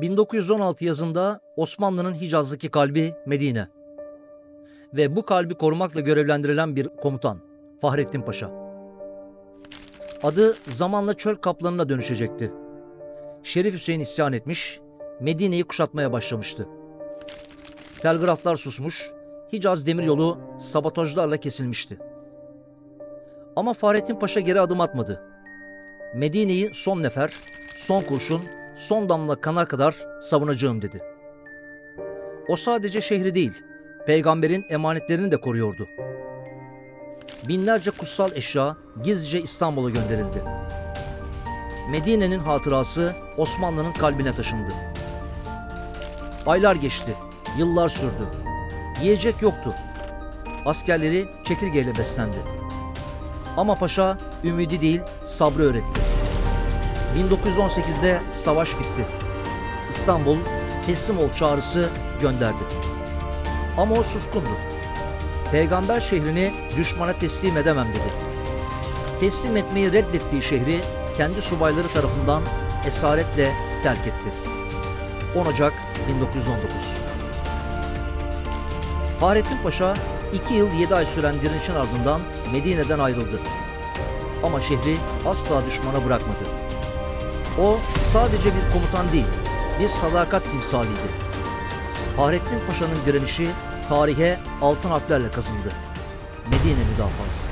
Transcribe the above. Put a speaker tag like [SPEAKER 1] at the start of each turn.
[SPEAKER 1] 1916 yazında Osmanlı'nın Hicaz'daki kalbi Medine. Ve bu kalbi korumakla görevlendirilen bir komutan Fahrettin Paşa. Adı zamanla çöl kaplanına dönüşecekti. Şerif Hüseyin isyan etmiş, Medine'yi kuşatmaya başlamıştı. Telgraflar susmuş, Hicaz demiryolu sabotajlarla kesilmişti. Ama Fahrettin Paşa geri adım atmadı. Medine'yi son nefer, son kurşun, son damla kana kadar savunacağım dedi. O sadece şehri değil, peygamberin emanetlerini de koruyordu. Binlerce kutsal eşya gizlice İstanbul'a gönderildi. Medine'nin hatırası Osmanlı'nın kalbine taşındı. Aylar geçti, yıllar sürdü. Yiyecek yoktu. Askerleri çekirgeyle beslendi. Ama paşa ümidi değil, sabrı öğretti. 1918'de savaş bitti. İstanbul teslim ol çağrısı gönderdi. Ama o suskundu. Peygamber şehrini düşmana teslim edemem dedi. Teslim etmeyi reddettiği şehri kendi subayları tarafından esaretle terk etti. 10 Ocak 1919 Fahrettin Paşa 2 yıl 7 ay süren direnişin ardından Medine'den ayrıldı. Ama şehri asla düşmana bırakmadı. O sadece bir komutan değil, bir sadakat timsaliydi. Fahrettin Paşa'nın direnişi tarihe altın harflerle kazındı. Medine müdafası.